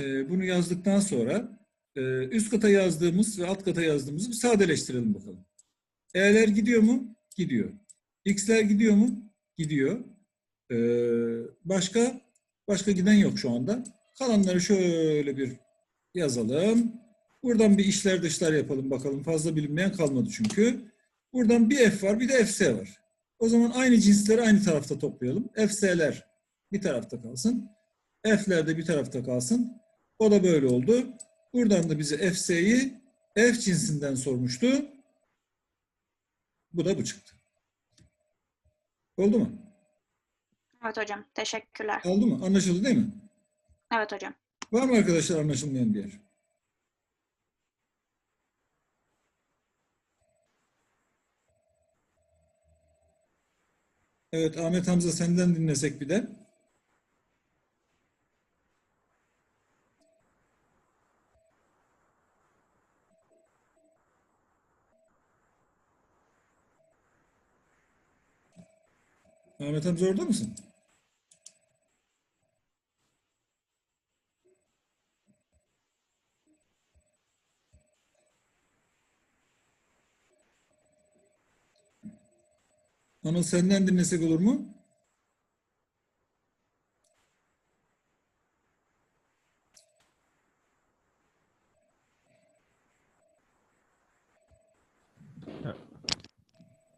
e, bunu yazdıktan sonra e, üst kata yazdığımız ve alt kata yazdığımızı bir sadeleştirelim bakalım. E'ler gidiyor mu? Gidiyor. X'ler gidiyor mu? Gidiyor. E, başka? Başka giden yok şu anda. Kalanları şöyle bir yazalım. Buradan bir işler dışlar yapalım bakalım. Fazla bilinmeyen kalmadı çünkü. Buradan bir F var bir de FC var. O zaman aynı cinsleri aynı tarafta toplayalım. FS'ler bir tarafta kalsın. F'ler de bir tarafta kalsın. O da böyle oldu. Buradan da bize FS'yi F cinsinden sormuştu. Bu da bu çıktı. Oldu mu? Evet hocam. Teşekkürler. Oldu mu? Anlaşıldı değil mi? Evet hocam. Var mı arkadaşlar anlaşılmayan bir yer? Evet Ahmet Hamza senden dinlesek bir de. Ahmet Hamza orada mısın? Anıl senden dinlesek olur mu?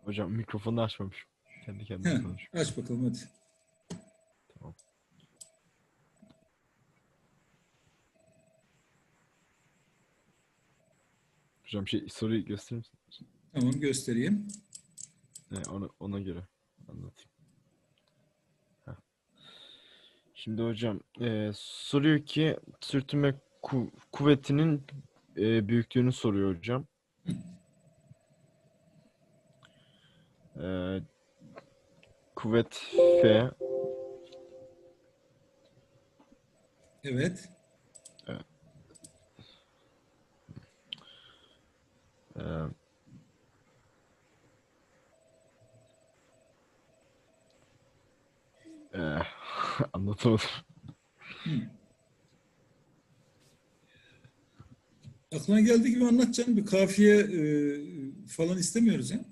Hocam mikrofonu açmamışım. Kendi kendime Heh, konuşuyorum. aç bakalım hadi. Tamam. Hocam şey soruyu gösterir misin? Tamam göstereyim. Ne, ona, ona göre anlatayım. Heh. Şimdi hocam e, soruyor ki sürtünme ku- kuvvetinin e, büyüklüğünü soruyor hocam. E, kuvvet F Evet. e, e, anlatamadım. Aklına geldiği gibi anlatacaksın. Bir kafiye e, falan istemiyoruz ya.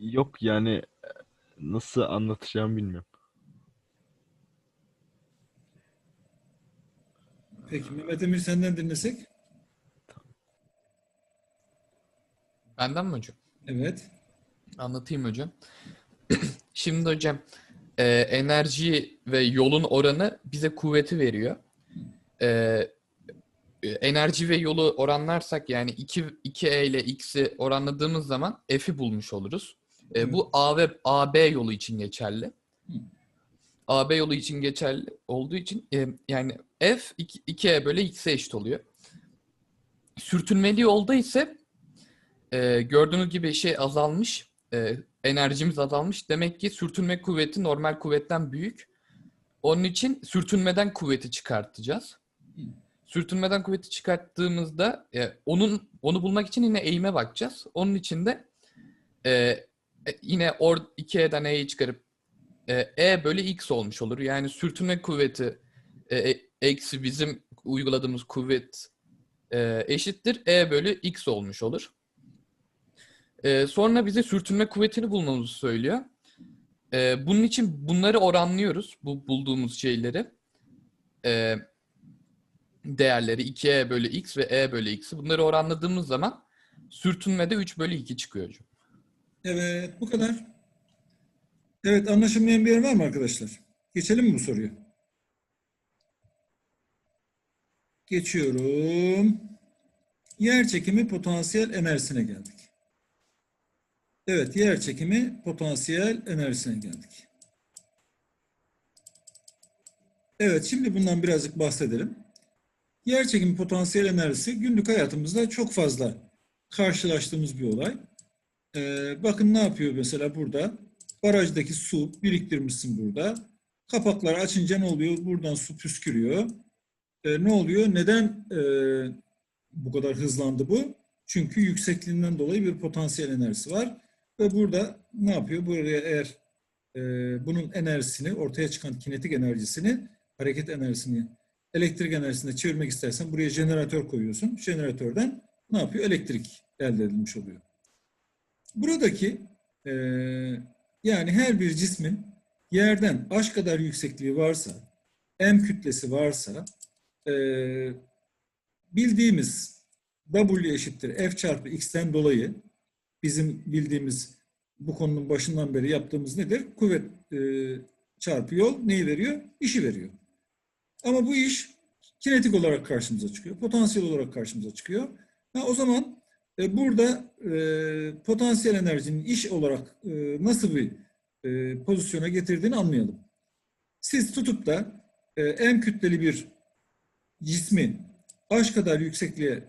Yok yani nasıl anlatacağımı bilmiyorum. Peki Mehmet Emir senden dinlesek. Benden mi hocam? Evet. Anlatayım hocam. Şimdi hocam e, enerji ve yolun oranı bize kuvveti veriyor. E, e, enerji ve yolu oranlarsak yani 2 2e ile x'i oranladığımız zaman f'i bulmuş oluruz. E, bu A ve AB yolu için geçerli. AB yolu için geçerli olduğu için e, yani f 2, 2e bölü x'e eşit oluyor. Sürtünmeli yolda ise e, gördüğünüz gibi şey azalmış. e, enerjimiz azalmış. Demek ki sürtünme kuvveti normal kuvvetten büyük. Onun için sürtünmeden kuvveti çıkartacağız. Sürtünmeden kuvveti çıkarttığımızda e, onun onu bulmak için yine eğime bakacağız. Onun için de e, yine or 2E'den E'yi çıkarıp e, E bölü X olmuş olur. Yani sürtünme kuvveti e, e, eksi bizim uyguladığımız kuvvet e, eşittir E bölü X olmuş olur. Ee, sonra bize sürtünme kuvvetini bulmamızı söylüyor. Ee, bunun için bunları oranlıyoruz. Bu bulduğumuz şeyleri. Ee, değerleri 2e bölü x ve e bölü x'i. Bunları oranladığımız zaman sürtünmede 3 bölü 2 çıkıyor. Evet bu kadar. Evet anlaşılmayan bir yer var mı arkadaşlar? Geçelim mi bu soruyu? Geçiyorum. Yer çekimi potansiyel enerjisine geldik. Evet, yer çekimi potansiyel enerjisine geldik. Evet, şimdi bundan birazcık bahsedelim. Yer çekimi potansiyel enerjisi günlük hayatımızda çok fazla karşılaştığımız bir olay. Ee, bakın ne yapıyor mesela burada? Barajdaki su biriktirmişsin burada. Kapakları açınca ne oluyor? Buradan su püskürüyor. Ee, ne oluyor? Neden e, bu kadar hızlandı bu? Çünkü yüksekliğinden dolayı bir potansiyel enerjisi var. Ve burada ne yapıyor? Buraya eğer e, bunun enerjisini, ortaya çıkan kinetik enerjisini, hareket enerjisini elektrik enerjisine çevirmek istersen buraya jeneratör koyuyorsun. Jeneratörden ne yapıyor? Elektrik elde edilmiş oluyor. Buradaki e, yani her bir cismin yerden h kadar yüksekliği varsa, m kütlesi varsa e, bildiğimiz W eşittir F çarpı X'ten dolayı bizim bildiğimiz bu konunun başından beri yaptığımız nedir? Kuvvet e, çarpı yol neyi veriyor? İşi veriyor. Ama bu iş kinetik olarak karşımıza çıkıyor. Potansiyel olarak karşımıza çıkıyor. Ha, o zaman e, burada e, potansiyel enerjinin iş olarak e, nasıl bir e, pozisyona getirdiğini anlayalım. Siz tutup da e, M kütleli bir cismi H kadar yüksekliğe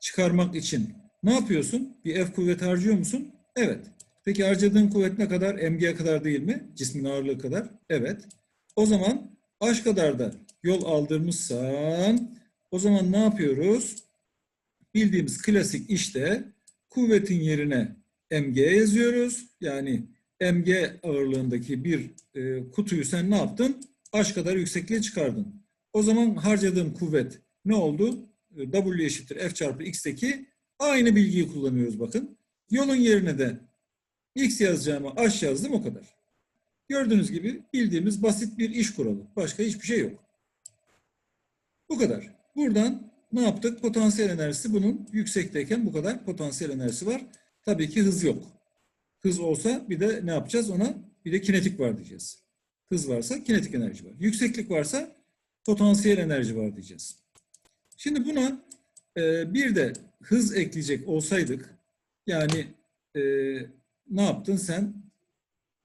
çıkarmak için ne yapıyorsun? Bir F kuvvet harcıyor musun? Evet. Peki harcadığın kuvvet ne kadar? Mg'ye kadar değil mi? Cismin ağırlığı kadar. Evet. O zaman H kadar da yol aldırmışsan o zaman ne yapıyoruz? Bildiğimiz klasik işte kuvvetin yerine mg yazıyoruz. Yani mg ağırlığındaki bir e, kutuyu sen ne yaptın? H kadar yüksekliğe çıkardın. O zaman harcadığım kuvvet ne oldu? E, W eşittir F çarpı X'teki aynı bilgiyi kullanıyoruz bakın. Yolun yerine de X yazacağıma H yazdım o kadar. Gördüğünüz gibi bildiğimiz basit bir iş kuralı. Başka hiçbir şey yok. Bu kadar. Buradan ne yaptık? Potansiyel enerjisi bunun yüksekteyken bu kadar potansiyel enerjisi var. Tabii ki hız yok. Hız olsa bir de ne yapacağız ona? Bir de kinetik var diyeceğiz. Hız varsa kinetik enerji var. Yükseklik varsa potansiyel enerji var diyeceğiz. Şimdi buna e, bir de hız ekleyecek olsaydık yani e, ne yaptın sen?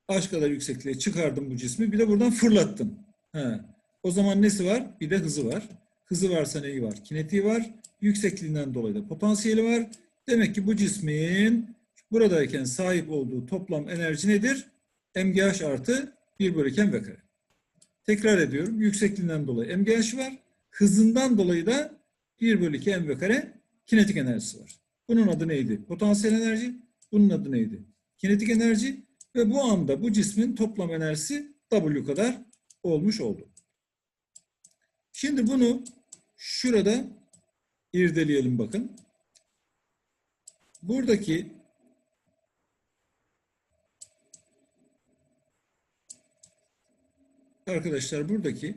H kadar yüksekliğe çıkardın bu cismi bir de buradan fırlattın. He. O zaman nesi var? Bir de hızı var. Hızı varsa neyi var? Kinetiği var. Yüksekliğinden dolayı da potansiyeli var. Demek ki bu cismin buradayken sahip olduğu toplam enerji nedir? MGH artı 1 bölü 2 v kare. Tekrar ediyorum. Yüksekliğinden dolayı MGH var. Hızından dolayı da 1 bölü 2 mv kare kinetik enerjisi var. Bunun adı neydi? Potansiyel enerji. Bunun adı neydi? Kinetik enerji. Ve bu anda bu cismin toplam enerjisi W kadar olmuş oldu. Şimdi bunu şurada irdeleyelim bakın. Buradaki arkadaşlar buradaki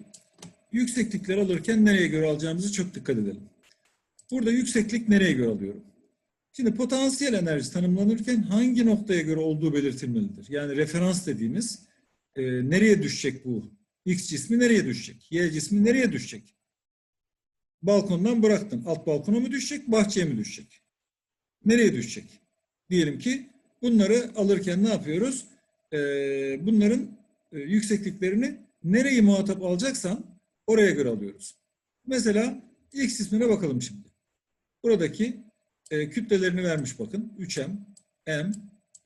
yükseklikleri alırken nereye göre alacağımızı çok dikkat edelim. Burada yükseklik nereye göre alıyorum? Şimdi potansiyel enerji tanımlanırken hangi noktaya göre olduğu belirtilmelidir. Yani referans dediğimiz e, nereye düşecek bu? X cismi nereye düşecek? Y cismi nereye düşecek? Balkondan bıraktın. Alt balkona mı düşecek? Bahçeye mi düşecek? Nereye düşecek? Diyelim ki bunları alırken ne yapıyoruz? E, bunların e, yüksekliklerini nereyi muhatap alacaksan oraya göre alıyoruz. Mesela X cismine bakalım şimdi. Buradaki e, kütlelerini vermiş bakın. 3M, M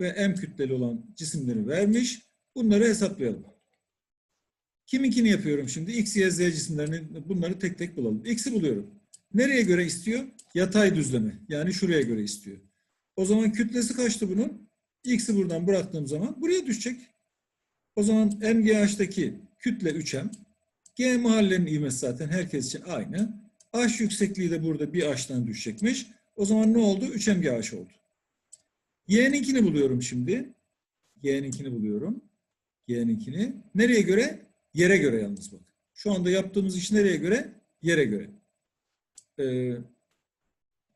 ve M kütleli olan cisimleri vermiş. Bunları hesaplayalım. Kiminkini yapıyorum şimdi? X, Y, Z cisimlerini bunları tek tek bulalım. X'i buluyorum. Nereye göre istiyor? Yatay düzleme. Yani şuraya göre istiyor. O zaman kütlesi kaçtı bunun? X'i buradan bıraktığım zaman buraya düşecek. O zaman MGH'daki kütle 3M. G mahallenin ivmesi zaten herkes için aynı. H yüksekliği de burada bir H'tan düşecekmiş. O zaman ne oldu? 3MGH oldu. Y'ninkini buluyorum şimdi. Y'ninkini buluyorum. Y'ninkini. Nereye göre? Yere göre yalnız bak. Şu anda yaptığımız iş nereye göre? Yere göre. Ee,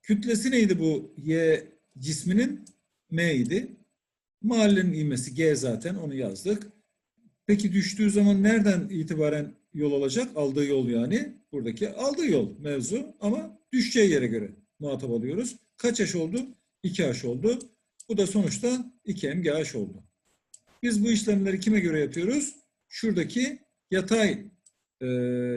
kütlesi neydi bu Y cisminin? M idi. Mahallenin ivmesi G zaten onu yazdık. Peki düştüğü zaman nereden itibaren yol alacak? Aldığı yol yani. Buradaki aldığı yol mevzu ama düşeceği yere göre muhatap alıyoruz. Kaç H oldu? 2 H oldu. Bu da sonuçta 2 MGH oldu. Biz bu işlemleri kime göre yapıyoruz? Şuradaki yatay e,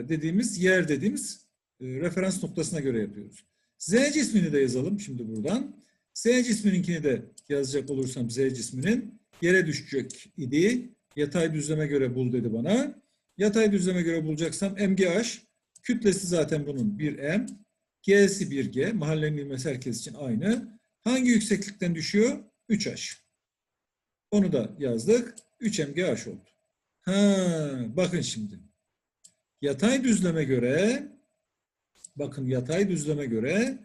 dediğimiz yer dediğimiz e, referans noktasına göre yapıyoruz. Z cismini de yazalım şimdi buradan. Z cismininkini de yazacak olursam Z cisminin yere düşecek idi. Yatay düzleme göre bul dedi bana. Yatay düzleme göre bulacaksam MGH kütlesi zaten bunun 1M. G'si 1G. Mahallenin ilmesi herkes için aynı. Hangi yükseklikten düşüyor? 3H. Onu da yazdık. 3MGH oldu. Ha, bakın şimdi. Yatay düzleme göre bakın yatay düzleme göre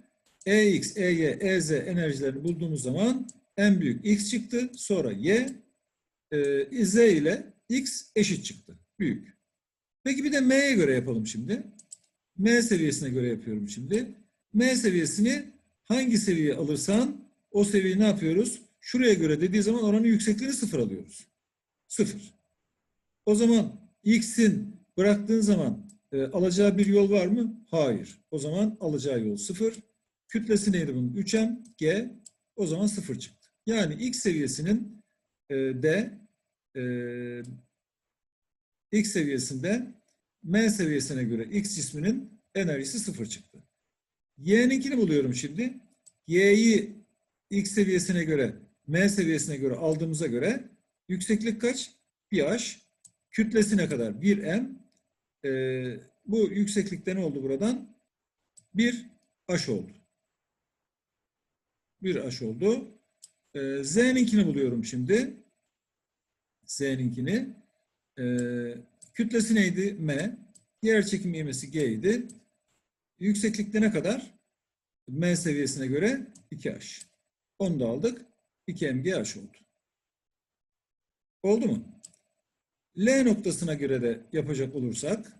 EX, EY, EZ enerjilerini bulduğumuz zaman en büyük X çıktı. Sonra Y, e, Z ile X eşit çıktı. Büyük. Peki bir de M'ye göre yapalım şimdi. M seviyesine göre yapıyorum şimdi. M seviyesini hangi seviyeye alırsan o seviyeyi ne yapıyoruz? Şuraya göre dediği zaman oranın yüksekliğini sıfır alıyoruz. Sıfır. O zaman X'in bıraktığın zaman e, alacağı bir yol var mı? Hayır. O zaman alacağı yol sıfır. Kütlesi neydi bunun? 3M, G. O zaman sıfır çıktı. Yani X seviyesinin e, de e, X seviyesinde M seviyesine göre X cisminin enerjisi sıfır çıktı. Y'ninkini buluyorum şimdi. Y'yi X seviyesine göre M seviyesine göre aldığımıza göre yükseklik kaç? 1H. Kütlesine kadar 1M. Ee, bu yükseklikte ne oldu buradan? 1 H oldu. 1 H oldu. Ee, Z'ninkini buluyorum şimdi. Z'ninkini. Ee, kütlesi neydi? M. Yer çekim ivmesi G idi. Yükseklikte ne kadar? M seviyesine göre 2H. Onu da aldık. 2mgh oldu. Oldu mu? L noktasına göre de yapacak olursak,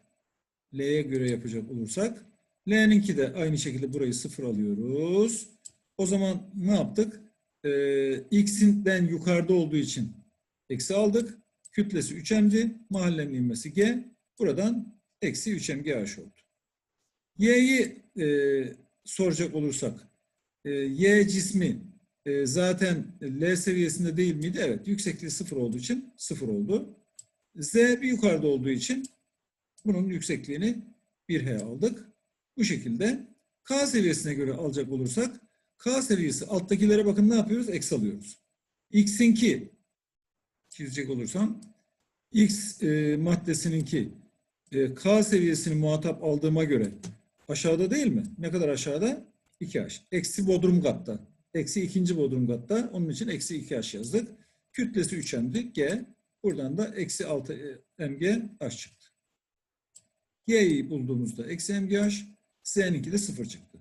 L'ye göre yapacak olursak, L'ninki de aynı şekilde burayı sıfır alıyoruz. O zaman ne yaptık? Ee, X'inden yukarıda olduğu için eksi aldık. Kütlesi 3m'di. Mahallenin inmesi G. Buradan eksi 3mgh oldu. Y'yi e, soracak olursak, e, Y cismi e, zaten L seviyesinde değil miydi? Evet. Yüksekliği sıfır olduğu için sıfır oldu. Z yukarıda olduğu için bunun yüksekliğini 1H aldık. Bu şekilde K seviyesine göre alacak olursak K seviyesi alttakilere bakın ne yapıyoruz? Eksi alıyoruz. X'inki çizecek olursam X e, maddesininki e, K seviyesini muhatap aldığıma göre aşağıda değil mi? Ne kadar aşağıda? 2H. Eksi bodrum katta. Eksi ikinci bodrum katta. Onun için eksi 2H yazdık. Kütlesi 3M'di. G. Buradan da eksi 6 mg H çıktı. G'yi bulduğumuzda eksi mgh, Z'ninki de 0 çıktı.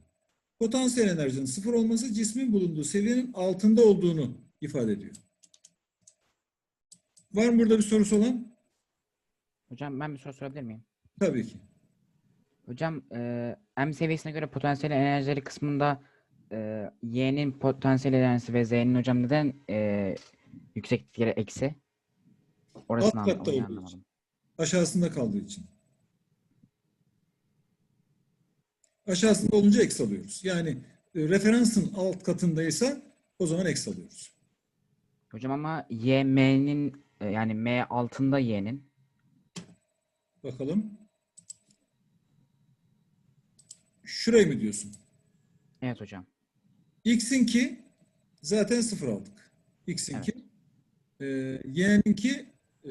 Potansiyel enerjinin 0 olması cismin bulunduğu seviyenin altında olduğunu ifade ediyor. Var mı burada bir sorusu olan? Hocam ben bir soru sorabilir miyim? Tabii ki. Hocam e, M seviyesine göre potansiyel enerjileri kısmında e, Y'nin potansiyel enerjisi ve Z'nin hocam neden e, yükseklikleri eksi? Orasını Alt katta olduğu anlamadım. için. Aşağısında kaldığı için. Aşağısında olunca eksi alıyoruz. Yani e, referansın alt katındaysa o zaman eksi alıyoruz. Hocam ama Y M'nin e, yani M altında Y'nin Bakalım. Şurayı mı diyorsun? evet hocam. X'inki zaten sıfır aldık. X'inki. Ee, Y'ninki e,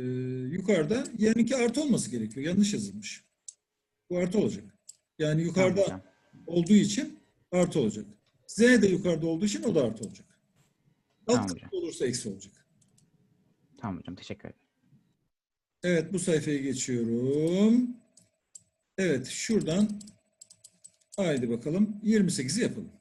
yukarıda. Y'ninki artı olması gerekiyor. Yanlış yazılmış. Bu artı olacak. Yani Tamam yukarıda hocam. olduğu için artı olacak. Z de yukarıda olduğu için o da artı olacak. Alt Tamam hocam. olursa eksi olacak. Tamam hocam teşekkür ederim. Evet bu sayfayı geçiyorum. Evet şuradan haydi bakalım 28'i yapalım.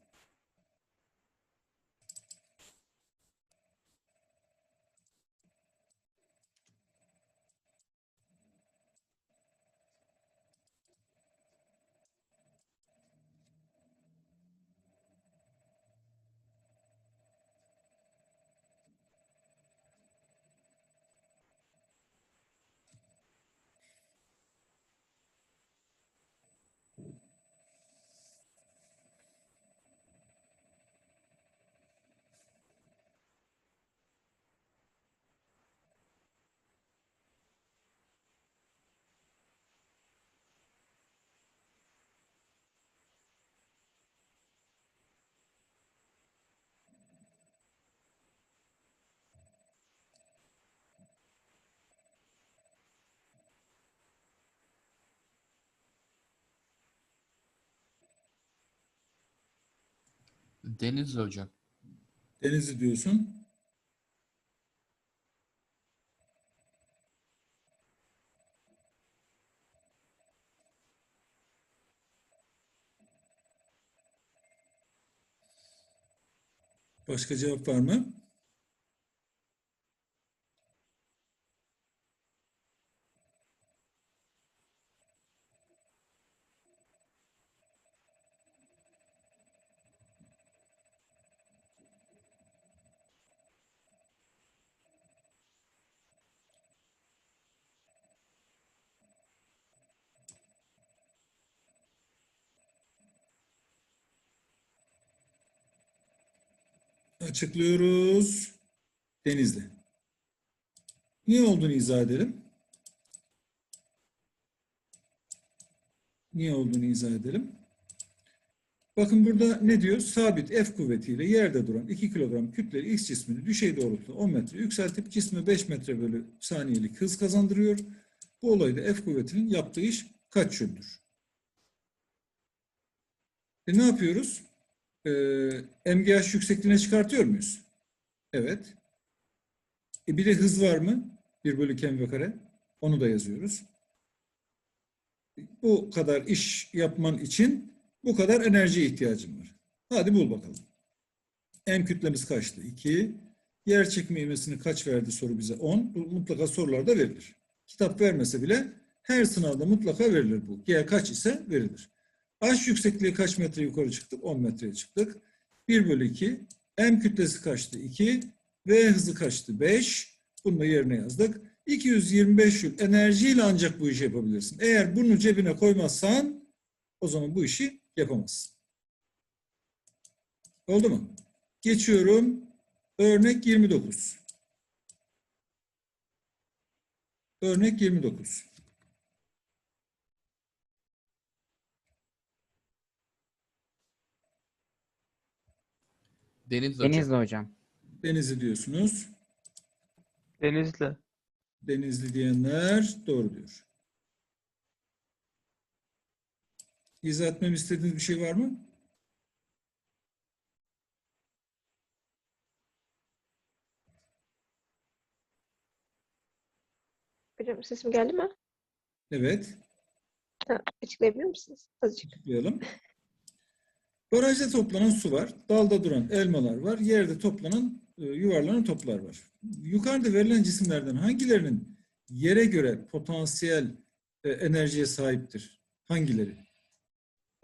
Denizli hocam. Denizli diyorsun. Başka cevap var mı? Açıklıyoruz. Denizli. Niye olduğunu izah edelim. Niye olduğunu izah edelim. Bakın burada ne diyor? Sabit F kuvvetiyle yerde duran 2 kilogram kütleli X cismini düşey doğrultuda 10 metre yükseltip cismi 5 metre bölü saniyelik hız kazandırıyor. Bu olayda F kuvvetinin yaptığı iş kaç jüldür? E ne yapıyoruz? Ee, MGH yüksekliğine çıkartıyor muyuz? Evet. E bir de hız var mı? 1 bölü km kare. Onu da yazıyoruz. Bu kadar iş yapman için bu kadar enerjiye ihtiyacın var. Hadi bul bakalım. M kütlemiz kaçtı? 2. Yer çekimi ivmesini kaç verdi soru bize? 10. Bu mutlaka sorularda verilir. Kitap vermese bile her sınavda mutlaka verilir bu. G kaç ise verilir. H yüksekliği kaç metre yukarı çıktık? 10 metreye çıktık. 1 bölü 2. M kütlesi kaçtı? 2. V hızı kaçtı? 5. Bunu da yerine yazdık. 225 jül enerjiyle ancak bu işi yapabilirsin. Eğer bunu cebine koymazsan o zaman bu işi yapamazsın. Oldu mu? Geçiyorum. Örnek 29. Örnek 29. Denizli hocam. Denizli hocam. Denizli diyorsunuz. Denizli. Denizli diyenler doğru diyor. İzah etmemi istediğiniz bir şey var mı? Hocam sesim geldi mi? Evet. Ha, açıklayabilir misiniz? Azıcık. Açıklayalım. Barajda toplanan su var. Dalda duran elmalar var. Yerde toplanan, e, yuvarlanan toplar var. Yukarıda verilen cisimlerden hangilerinin yere göre potansiyel e, enerjiye sahiptir? Hangileri?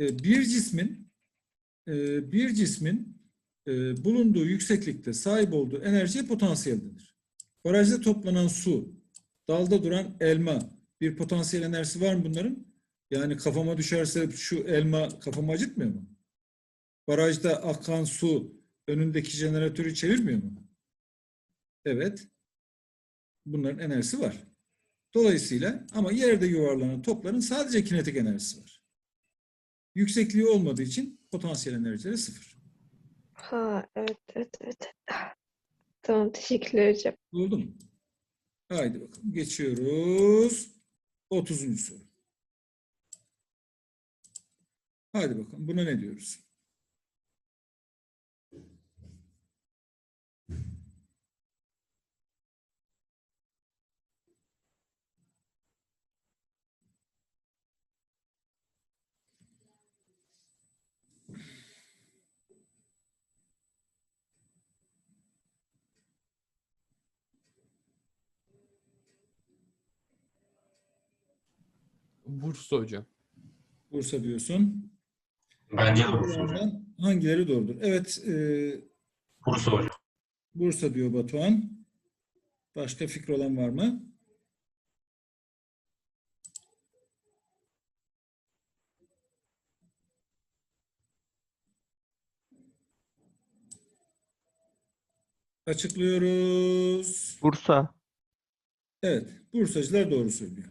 E, bir cismin bir cismin bulunduğu yükseklikte sahip olduğu enerjiye potansiyel denir. Barajda toplanan su, dalda duran elma bir potansiyel enerjisi var mı bunların? Yani kafama düşerse şu elma kafamı acıtmıyor mu? Barajda akan su önündeki jeneratörü çevirmiyor mu? Evet. Bunların enerjisi var. Dolayısıyla ama yerde yuvarlanan topların sadece kinetik enerjisi var. Yüksekliği olmadığı için potansiyel enerjileri sıfır. Ha evet evet evet. Tamam teşekkürler hocam. Oldu mu? Haydi bakalım. Geçiyoruz. 30. soru. Haydi bakalım. Buna ne diyoruz? Bursa hocam. Bursa diyorsun. Bence de Bursa hocam. Hangileri doğrudur? Evet. E, Bursa hocam. Bursa diyor Batuhan. Başka fikri olan var mı? Açıklıyoruz. Bursa. Evet, Bursacılar doğru söylüyor.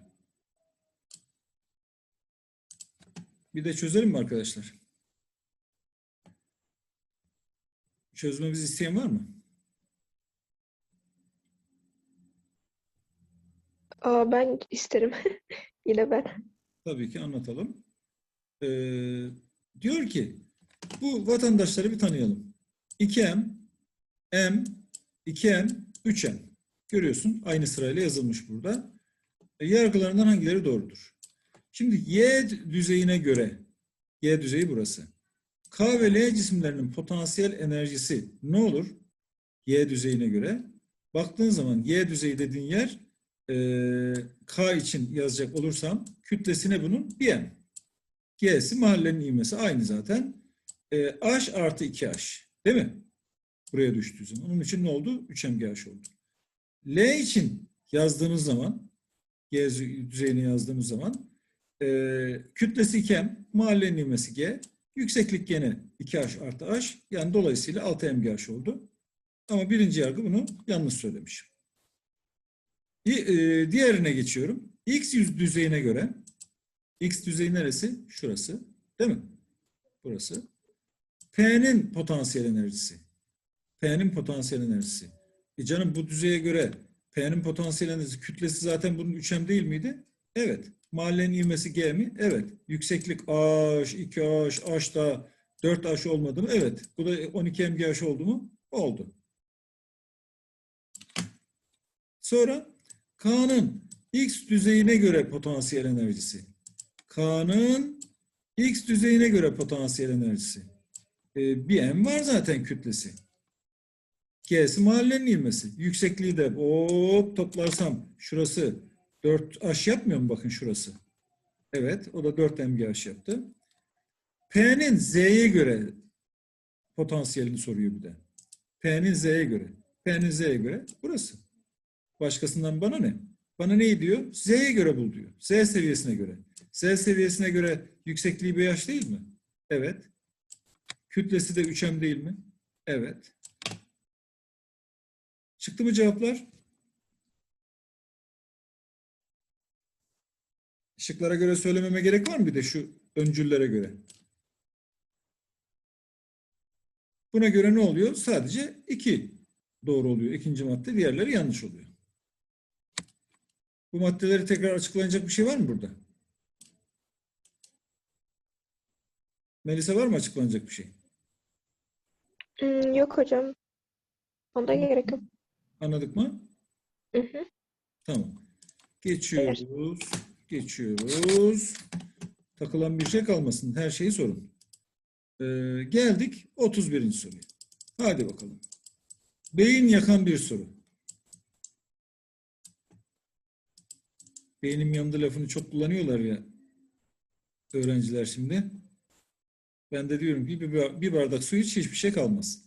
Bir de çözelim mi arkadaşlar? Çözmemizi isteyen var mı? Aa, ben isterim. Yine ben. Tabii ki anlatalım. Ee, diyor ki bu vatandaşları bir tanıyalım. 2M, M, 2M, 3M. Görüyorsun aynı sırayla yazılmış burada. E, yargılarından hangileri doğrudur? Şimdi Y düzeyine göre, Y düzeyi burası. K ve L cisimlerinin potansiyel enerjisi ne olur? Y düzeyine göre. Baktığın zaman Y düzeyi dediğin yer eee, K için yazacak olursam kütlesine bunun 1M. G'si mahallenin ivmesi aynı zaten. Eee, H artı 2H. Değil mi? Buraya düştüğü zaman. Onun için ne oldu? 3MGH oldu. L için yazdığınız zaman G düzeyine yazdığımız zaman eee, kütlesi 2M, mahallenin ivmesi G, yükseklik gene 2H artı H. Yani dolayısıyla 6MGH oldu. Ama birinci yargı bunu yanlış söylemiş. E, diğerine geçiyorum. X yüz düzeyine göre X düzeyi neresi? Şurası. Değil mi? Burası. P'nin potansiyel enerjisi. P'nin potansiyel enerjisi. E canım bu düzeye göre P'nin potansiyel enerjisi kütlesi zaten bunun 3M değil miydi? Evet. Mahallenin ivmesi G mi? Evet. Yükseklik H, 2H, H da 4H olmadı mı? Evet. Bu da 12 MGH oldu mu? Oldu. Sonra K'nın X düzeyine göre potansiyel enerjisi. K'nın X düzeyine göre potansiyel enerjisi. Ee, bir M var zaten kütlesi. G'si mahallenin ivmesi. Yüksekliği de hop toplarsam şurası 4H yapmıyor mu bakın şurası? Evet o da 4 MGH yaptı. P'nin Z'ye göre potansiyelini soruyor bir de. P'nin Z'ye göre. P'nin Z'ye göre burası. Başkasından bana ne? Bana ne diyor? Z'ye göre bul diyor. Z seviyesine göre. Z seviyesine göre yüksekliği BH değil mi? Evet. Kütlesi de 3M değil mi? Evet. Çıktı mı cevaplar? Şıklara göre söylememe gerek var mı bir de şu öncüllere göre? Buna göre ne oluyor? Sadece iki doğru oluyor. İkinci madde, diğerleri yanlış oluyor. Bu maddeleri tekrar açıklanacak bir şey var mı burada? Melisa var mı açıklanacak bir şey? Hmm, yok hocam. Onda gerek yok. Anladık mı? Hı hı. Tamam. Geçiyoruz. Geçiyoruz. Takılan bir şey kalmasın. Her şeyi sorun. Ee, geldik 31. soruya. Hadi bakalım. Beyin yakan bir soru. Beynim yandı lafını çok kullanıyorlar ya öğrenciler şimdi. Ben de diyorum ki bir bardak su iç hiçbir şey kalmaz.